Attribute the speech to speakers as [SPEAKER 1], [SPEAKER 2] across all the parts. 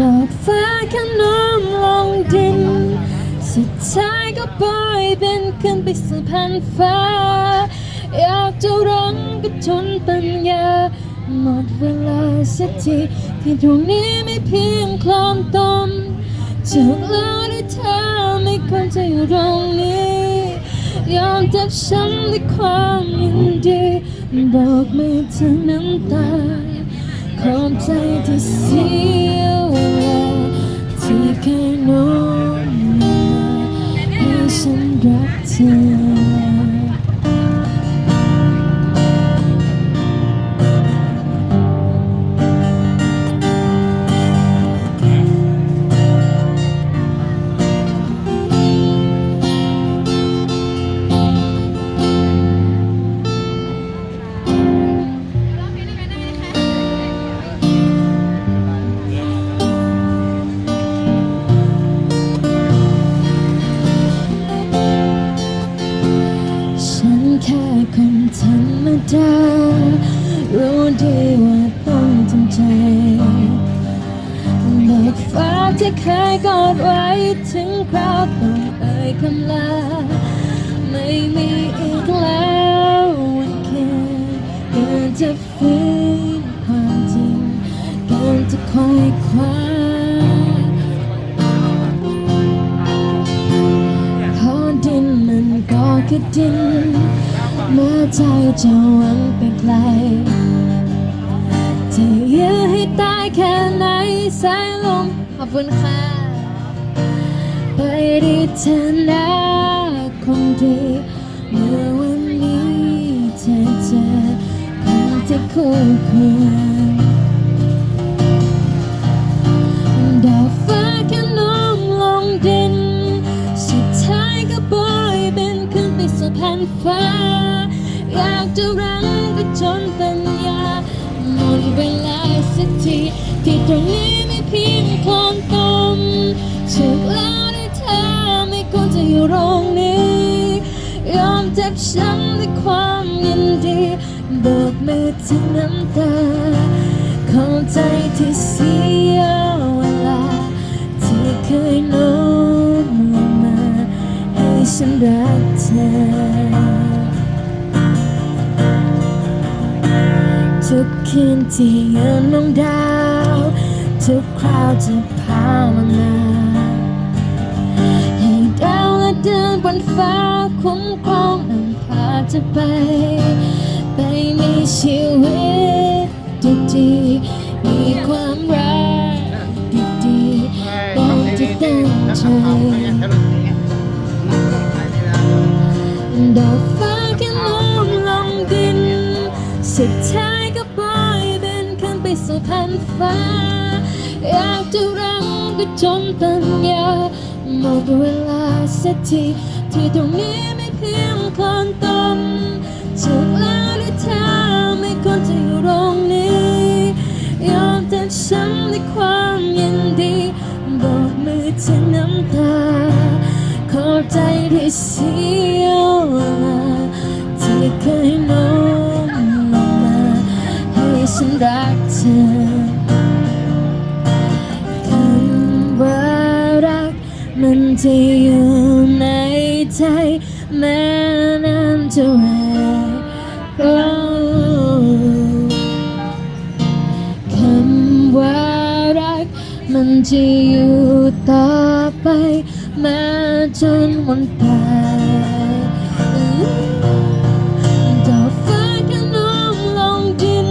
[SPEAKER 1] ดอกฟ้าขนมลงดิน สุดท้ายก็ปล่อยเป็นขึ้นไปสู่พันฟ้า อยากจะร้องก็จนปัญญาหมดเวลาสักที ที่ตรงนี้ไม่เพียงคลอมตมถูกแล้วที่เธอไม่ควรจะอยู่ตรงนี้ ยอมเจ็บช้ำด้วยความยินดีบอกไมือเธอน้ำตาขอบใจที่เสียเวลาที่เคยโน้มมาให้ฉันรักเธอ เคยกอดไว้ถึงคราวต้องเอ่ยคำลา ไม่มีอีกแล้ววันแค่เกินจะฟื้นความจริงเกินจะคอยคว้าพอดินมันก็คือดินเมื่อใจจะหวังไปไกล ยื้อให้ตายแค่ไหนสายลมขอบคุณค่ะไปดีเธอนะคงดีเมื่อวันนี้เธอเจอคนที่คู่ควรดอกฟ้าแค่น้องลงดิน สุดท้ายก็ปล่อยเป็นขึ้นไปสู่แผ่นฟ้า อยากจะรังก็จนปัญญา หมดเวลาสักทีที่ตรงนี้ไม่เพียงคลองตมถูกแล้วได้เธอไม่ควรจะอยู่ตรงนี้ ยอมเจ็บช้ำด้วยความยินดีโบิกมือทั้งน้ำตาเข้าใจที่เสีย ทุกคืนที่ยืนมองดาว ทุกคราวจะพามานาให้ดาวและเดินบนฟ้าคุ้มครองนำพาเธอไป ไปมีชีวิตดีๆมีความรักดีๆแบบที่ตั้งใจดอกฟ้าแค่ลมลงดินสุดท้าย นไปสู่พันฟ้า อยากจะรังก็จนปัญญาหมดเวลาสักทีที่ตรงนี้ไม่เพียงคลอนตมถูกแล้วที่เธอไม่ควรจะอยู่ตรงนี้ ยอมแต่ฉันในความยินดีบอกมือเธอน้ำตา ขอบใจที่เสียเวลาที่เคยโน้มลงมาให้ฉันรักเธอ มันจะอยู่ในใจแม้นานเท่าไร่คำว่ารักมันจะอยู่ต่อไปแม้จนวันตายดอกฟ้าก็น้อมลงดิน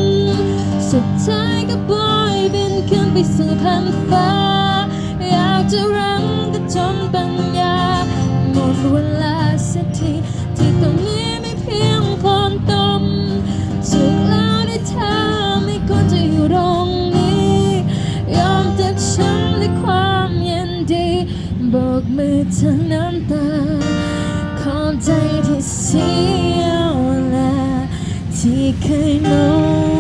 [SPEAKER 1] สุดท้ายก็ปล่อยบินขึ้นไปสู่พันฟ้าอยากจะรัง จนปัญญาหมดเวลาสักทีที่ตรงนี้ไม่เพียงคนตมถูกแล้วที่เธอไม่ควรจะอยู่ตรงนี้ ยอมเจ็บช้ำด้วยความยินดีบอกมือเธอน้ำตา ขอบใจที่เสียเวลา ที่เคยโน้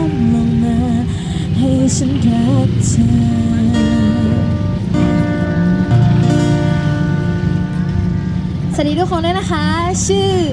[SPEAKER 1] มลงมาให้ฉันรักเธอ
[SPEAKER 2] ดีทุกคนด้วยนะคะ ชื่อ